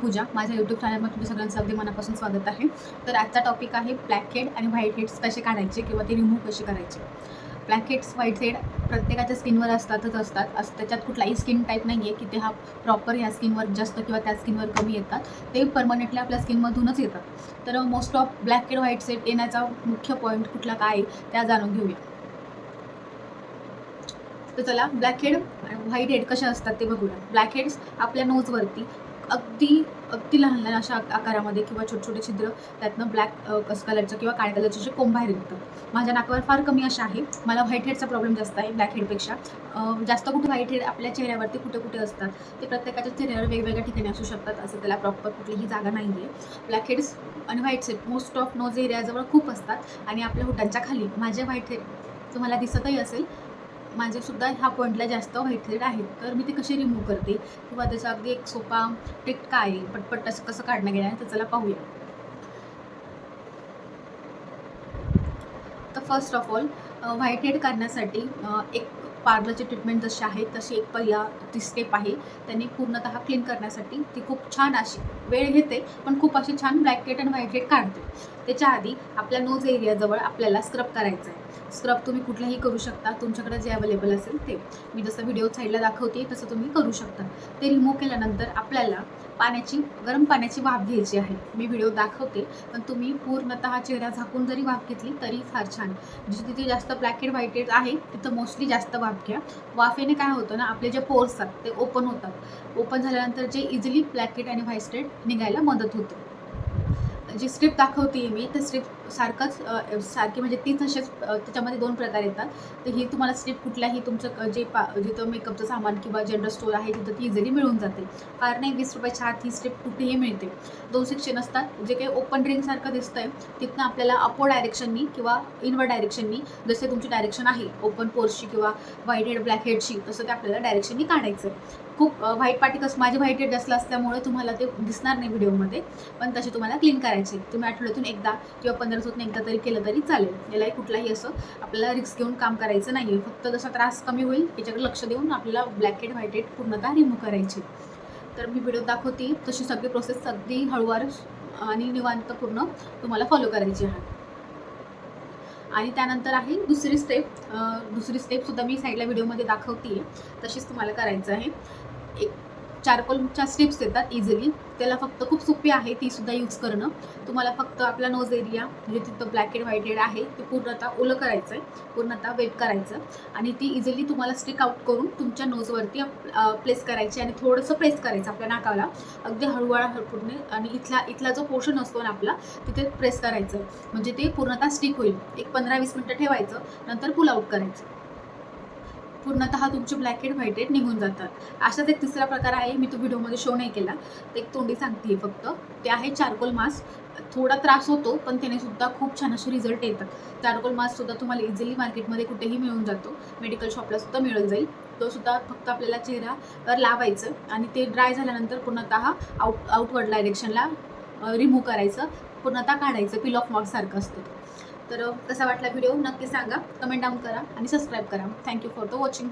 पूजा माझ्या यूट्यूब चॅनलमध्ये तुम्ही सगळ्यांचं अगदी मनापासून स्वागत आहे. तर आजचा टॉपिक आहे ब्लॅक हेड आणि व्हाईट हेड्स कसे काढायचे किंवा ते रिमूव्ह कसे करायचे. ब्लॅक हेड्स व्हाईट हेड प्रत्येकाच्या स्किनवर असतातच असतात. असं त्याच्यात कुठलाही स्किन टाईप नाही आहे की ते हा प्रॉपर ह्या स्किनवर जास्त किंवा त्या स्किनवर कमी येतात. ते परमनंटली आपल्या स्किनमधूनच येतात. तर most of blackhead white set येण्याचा मुख्य पॉईंट कुठला काय आहे त्या जाणून घेऊया. तर चला ब्लॅक हेड आणि व्हाईट हेड कसे असतात ते बघूया. ब्लॅक हेड्स आपल्या नोजवरती अगदी अगदी लहान लहान अशा आकारामध्ये किंवा छोटे छोटे छिद्र त्यातनं ब्लॅक कस कलरचं किंवा काळ्या कलरचे जे कोंब बाहेर निघतं माझ्या नाकावर फार कमी अशा आहे. मला व्हाईट हेडचा प्रॉब्लेम जास्त आहे ब्लॅक हेडपेक्षा जास्त कुठे व्हाईट हेड आपल्या चेहऱ्यावरती कुठे कुठे असतात ते प्रत्येकाच्या चेहऱ्यावर वेगवेगळ्या ठिकाणी असू शकतात. असं त्याला प्रॉपर कुठलीही जागा नाही आहे ब्लॅक हेड्स आणि white head most of nose एरियाजवळ खूप असतात आणि आपल्या हुटांच्या खाली माझे व्हाईट हेड तुम्हाला दिसतही असेल. माझे सुद्धा ह्या पॉईंटला जास्त व्हाईट हेड आहेत. तर मी ते कसे रिमूव्ह करते? किंवा त्याचा अगदी एक सोपा ट्रिक काय आहे पटपट असं कसं काढणं गेलं आहे तर चला पाहूया. तर first of all white head काढण्यासाठी एक पार्लरची ट्रीटमेंट जशी आहे तशी एक पहिला ती स्टेप आहे. त्यांनी पूर्णतः क्लीन करण्यासाठी ती खूप छान अशी वेळ घेते पण खूप अशी छान ब्लॅक हेड आणि व्हाईट हेड काढते. त्याच्या आधी आपल्या नोज एरियाजवळ आपल्याला स्क्रब करायचं आहे स्क्रब तुम्ही कुठलाही करू शकता तुमच्याकडे जे अवेलेबल असेल ते. मी जसं व्हिडिओ साईडला दाखवते तसं तुम्ही करू शकता. ते रिमूव्ह केल्यानंतर आपल्याला पाण्याची गरम पाण्याची वाफ घ्यायची आहे. मी व्हिडिओ दाखवते पण तुम्ही पूर्णतः चेहरा झाकून जरी वाफ घेतली तरी फार छान. जिथे तिथे जास्त ब्लॅक व्हाईटेड आहे तिथं मोस्टली जास्त वाफ घ्या. वाफेने काय होतं ना आपले जे पोर्स आहेत ते ओपन होतात. ओपन झाल्यानंतर जे इझिली ब्लॅकेट आणि व्हाईट निघायला मदत होते. जी स्क्रिप्ट दाखवते मी त्या स्क्रिप्ट सारखंच सारखी म्हणजे तीच असेच त्याच्यामध्ये दोन प्रकार येतात. तर ही तुम्हाला स्ट्रिप कुठल्याही तुमचं जे पा जिथं मेकअपचं सामान किंवा जनरल स्टोर आहे तिथं ती इझिली मिळून जाते. फार नाही वीस रुपयाच्या आत ही स्ट्रिप कुठेही मिळते. दोन सेक्शन असतात जे काही ओपन रिंगसारखं आहे तिथनं आपल्याला अपो डायरेक्शननी किंवा इनवर डायरेक्शननी जसे तुमची डायरेक्शन आहे ओपन पोर्सची किंवा व्हाईट हेड ब्लॅक हेडची तसं ते आपल्याला डायरेक्शननी काढायचं आहे खूप व्हाईट पार्टिकल्स माझे व्हाईट हेड जास्त असल्यामुळे तुम्हाला ते दिसणार नाही व्हिडिओमध्ये पण तसे तुम्हाला क्लीन करायचे. तुम्ही आठवड्यातून एकदा किंवा पंधरा दिवसातून एकदा तरी केलं तरी चालेल. यालाही कुठलाही असं आपल्याला रिस्क घेऊन काम करायचं नाही आहे फक्त जसा त्रास कमी होईल याच्याकडे लक्ष देऊन आपल्याला ब्लॅक हेड व्हाईट हेड पूर्णतः रिमूव्ह करायची. तर मी व्हिडिओ दाखवते. तशी सगळी प्रोसेस अगदी हळूवार आणि निवांत पूर्ण तुम्हाला फॉलो करायची आहे. आणि त्यानंतर आहे दुसरी स्टेप दुसरी स्टेपसुद्धा मी साईडला व्हिडिओमध्ये दाखवते तशीच तुम्हाला करायचं आहे. एक चारकोलच्या स्ट्रिप्स येतात इझिली त्याला फक्त खूप सोपी आहे ती सुद्धा यूज करणं. तुम्हाला फक्त आपला नोज एरिया म्हणजे तिथं ब्लॅक अँड व्हाईट हेड आहे ते पूर्णतः ओलं करायचं आहे पूर्णतः वेट करायचं. आणि ती इझिली तुम्हाला स्टिक आउट करून तुमच्या नोजवरती प्लेस करायची आणि थोडंसं प्रेस करायचं आपल्या नाकाला. अगदी हळूहळू हळपूरने आणि इथला इथला जो पोर्शन असतो ना आपला तिथे प्रेस करायचं. म्हणजे ते पूर्णतः स्टिक होईल. एक पंधरा वीस मिनटं ठेवायचं नंतर पुल आउट करायचं. पूर्णतः तुमचे ब्लॅक हेड व्हाईट हेड निघून जातात. असाच एक तिसरा प्रकार आहे मी तो व्हिडिओमध्ये शो नाही केला. ते एक तोंडी सांगते फक्त. ते आहे चारकोल मास्क थोडा त्रास होतो पण त्याने सुद्धा खूप छान असे रिझल्ट येतात. चारकोल मास्क सुद्धा तुम्हाला इझिली मार्केटमध्ये कुठेही मिळून जातो. मेडिकल शॉपला सुद्धा मिळून जाईल. तो सुद्धा फक्त आपल्याला चेहऱ्यावर लावायचं आणि ते ड्राय झाल्यानंतर पूर्णतः आउट आउटवर्ड डायरेक्शनला रिमूव्ह करायचं. पूर्णतः काढायचं पिल ऑफ मार्क सारखं असतं. तर कसा वाटला व्हिडिओ नक्की सांगा. कमेंट डाऊन करा आणि सबस्क्राईब करा. Thank you for the watching